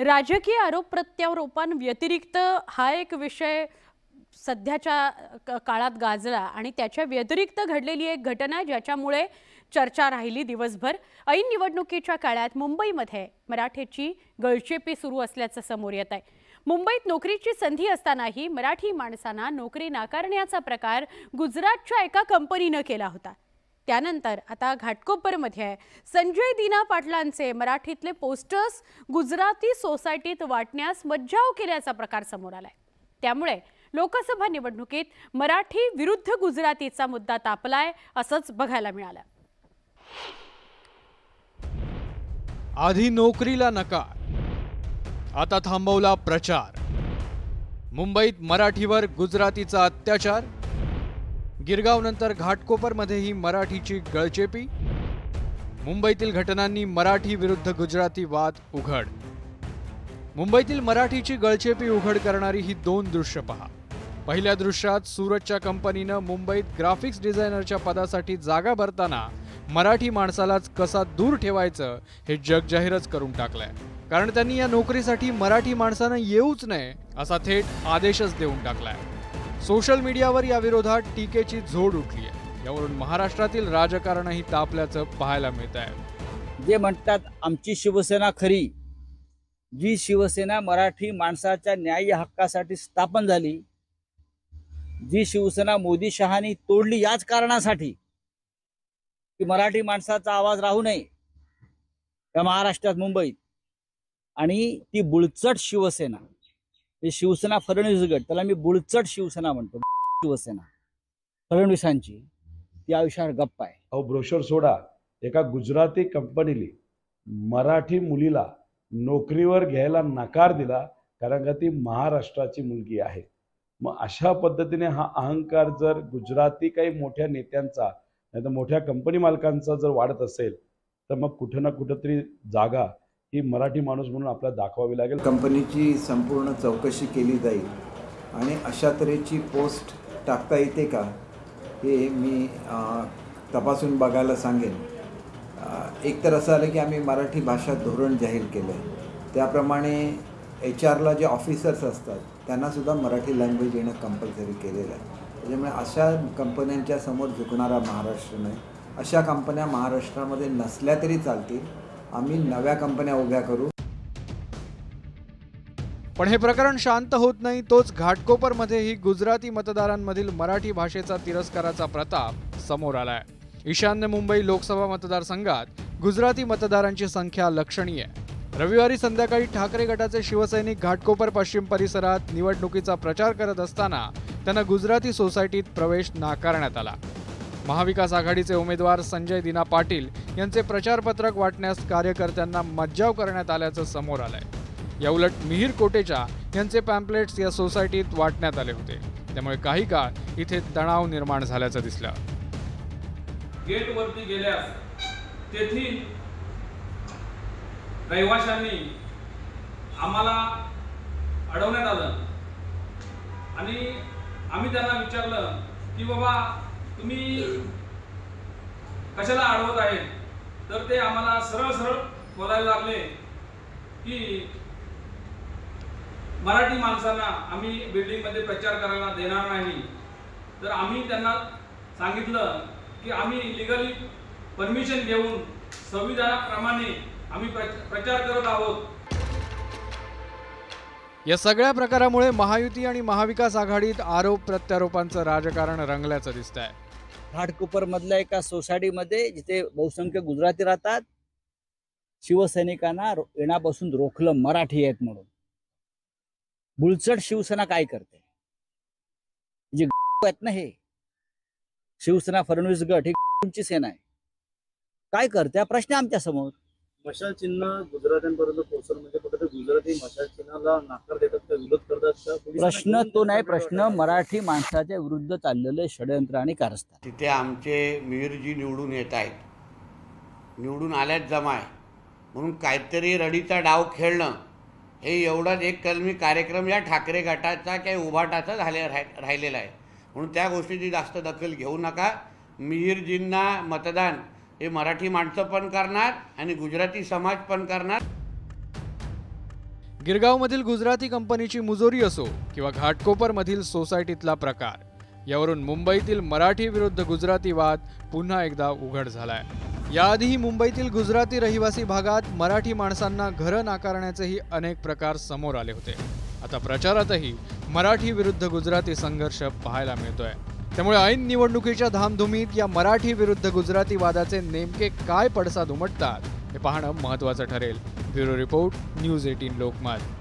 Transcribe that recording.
राजकीय आरोप प्रत्यारोपांव्यतिरिक्त हा एक विषय सध्याच्या क- काळात गाजला आणि त्याच्या व्यतिरिक्त घडलेली एक घटना ज्याच्यामुळे चर्चा राहिली दिवसभर. ऐन निवडणुकीच्या काळात मुंबईमध्ये मराठीची गळचेपी सुरू असल्याचं समोर येत आहे. मुंबईत नोकरीची संधी असतानाही मराठी माणसांना नोकरी नाकारण्याचा प्रकार गुजरातच्या एका कंपनीनं केला होता. त्यानंतर आता घाटकोपरमध्ये आहे. संजय दिना पाटलांचे मराठीतले पोस्टर्स गुजराती सोसायटीत वाटण्यास मज्जाव केल्याचा प्रकार समोर आलाय. त्यामुळे लोकसभा निवडणुकीत मराठी विरुद्ध गुजरातीचा मुद्दा तापलाय असंच बघायला मिळालं. आधी नोकरीला नकार आता थांबवला प्रचार. मुंबईत मराठीवर गुजरातीचा अत्याचार गिरगावनंतर घाटकोपरमध्येही मराठीची गळचेपी. मुंबईतील घटनांनी मराठी विरुद्ध गुजराती वाद उघड. मुंबईतील मराठीची गळचेपी उघड करणारी ही दोन दृश्य पहा. पहिल्या दृश्यात सुरतच्या कंपनीनं मुंबईत ग्राफिक्स डिझायनरच्या पदासाठी जागा भरताना मराठी माणसालाच कसा दूर ठेवायचं हे जगजाहीरच करून टाकलंय. कारण त्यांनी या नोकरीसाठी मराठी माणसानं येऊच नये असा थेट आदेशच देऊन टाकलाय. सोशल मीडियावर या विरोधात टीकेची झोड उठली आहे. यावरून महाराष्ट्रातील राजकारणही तापल्याचं पाहायला मिळत आहे. जे म्हणतात आमची शिवसेना खरी जी शिवसेना मराठी माणसाच्या न्याय हक्कासाठी स्थापन झाली जी शिवसेना मोदी शहानी तोडली याच कारणासाठी की मराठी माणसाचा आवाज राहू नये या महाराष्ट्रात मुंबईत. आणि ती बुळचट शिवसेना शिवसेना फडणवीस गट त्याला मी बुळचट शिवसेना म्हणतो. शिवसेना. फडणवीसांची ती आयुष्यावर गप्पा आहे. अहो ब्रोशर सोडा. एका गुजराती कंपनीने मराठी मुलीला नोकरीवर घ्यायला नकार दिला कारण का ती महाराष्ट्राची मुलगी आहे. मग अशा पद्धतीने हा अहंकार जर गुजराती काही मोठ्या नेत्यांचा नाही तर मोठ्या कंपनी मालकांचा जर वाढत असेल तर मग कुठं ना कुठंतरी जागा ही मराठी माणूस म्हणून आपल्याला दाखवावी लागेल. कंपनीची संपूर्ण चौकशी केली जाईल. आणि अशा तऱ्हेची पोस्ट टाकता येते का हे मी तपासून बघायला सांगेन. एक तर असं आलं की आम्ही मराठी भाषा धोरण जाहीर केलं आहे त्याप्रमाणे एच आरला जे ऑफिसर्स असतात त्यांनासुद्धा मराठी लँग्वेज येणं कंपल्सरी केलेलं आहे. त्याच्यामुळे अशा कंपन्यांच्या समोर झुकणारा महाराष्ट्र नाही. अशा कंपन्या महाराष्ट्रामध्ये नसल्या तरी चालतील. आम्ही नव्या कंपन्या उभ्या करू. पण हे प्रकरण शांत होत नाही तोच घाटकोपरमध्येही गुजराती मतदारांमधील मराठी भाषेचा तिरस्काराचा प्रताप समोर आलाय. ईशान्य मुंबई लोकसभा मतदारसंघात गुजराती मतदारांची संख्या लक्षणीय. आहे रविवारी संध्याकाळी ठाकरे गटाचे शिवसैनिक घाटकोपर पश्चिम परिसरात निवडणुकीचा प्रचार करत असताना त्यांना गुजराती सोसायटीत प्रवेश नाकारण्यात आला. महाविकास आघाडीचे उमेदवार संजय दिना पाटील यांचे प्रचारपत्रक वाटण्यास कार्यकर्त्यांना मज्जाव करण्यात आल्याचं समोर आलंय. याउलट मिहीर कोटेचा यांचे पॅम्पलेट्स या सोसायटीत वाटण्यात आले होते. त्यामुळे काही काळ इथे तणाव निर्माण झाल्याचं दिसलं. गेटवरती गेल्यास तेथील रहिवाशांनी आम्हाला अडवण्यात आलं. आणि आम्ही त्यांना विचारलं की बाबा तुम्ही कशाला अडवत आहे तर ते आम्हाला सरळ सरळ बोलायला लागले की मराठी माणसांना आम्ही बिल्डिंगमध्ये प्रचार करायला देणार नाही. तर आम्ही त्यांना सांगितलं की आम्ही लिगली परमिशन घेऊन संविधानाप्रमाणे आम्ही प्रचार करत आहोत. या सगळ्या प्रकारामुळे महायुती आणि महाविकास आघाडीत आरोप प्रत्यारोपांचं राजकारण रंगल्याचं दिसतंय. आहे मधल्या एका सोसायटीमध्ये जिथे बहुसंख्य गुजराती राहतात शिवसैनिकांना येण्यापासून रोखलं मराठी आहेत म्हणून. बुलचट शिवसेना काय करते? जे आहेत ना हे. शिवसेना फडणवीस गट ही तुमची सेना आहे. काय करते? हा प्रश्न आमच्यासमोर मशाल चिन्ह गुजरात्यांपर्यंत पोहोचवणं म्हणजे फक्त गुजराती मशाल चिन्हाला नाकार देतात का विरोध करतात प्रश्न तो नाही प्रश्न? मराठी माणसाच्या विरुद्ध चाललेलं षडयंत्र आणि कारस्थान. तिथे आमचे मिहीरजी निवडून येत आहेत. निवडून आल्यात जमाय. म्हणून काहीतरी रडीचा डाव खेळणं हे एवढाच एक कलमी कार्यक्रम या ठाकरे गटाचा काही उभाटाचा झाले राह राहिलेला आहे. म्हणून त्या गोष्टीची जास्त दखल घेऊ नका. मिहीरजींना मतदान हे मराठी माणसं पण करणार आणि गुजराती समाज पण करणार. गिरगावमधील गुजराती कंपनीची मुजोरी असो किंवा घाटकोपरमधील सोसायटीतला प्रकार यावरून मुंबईतील मराठी विरुद्ध गुजराती वाद पुन्हा एकदा उघड झालाय. याआधीही मुंबईतील गुजराती रहिवासी भागात मराठी माणसांना घरं नाकारण्याचेही अनेक प्रकार समोर आले होते. आता प्रचारातही मराठी विरुद्ध गुजराती संघर्ष पाहायला मिळतोय. त्यामुळे ऐन निवडणुकीच्या धामधुमीत या मराठी विरुद्ध गुजराती वादाचे नेमके काय पडसाद उमटतात हे पाहणं महत्त्वाचं ठरेल. Bureau report news eighteen Lokmat.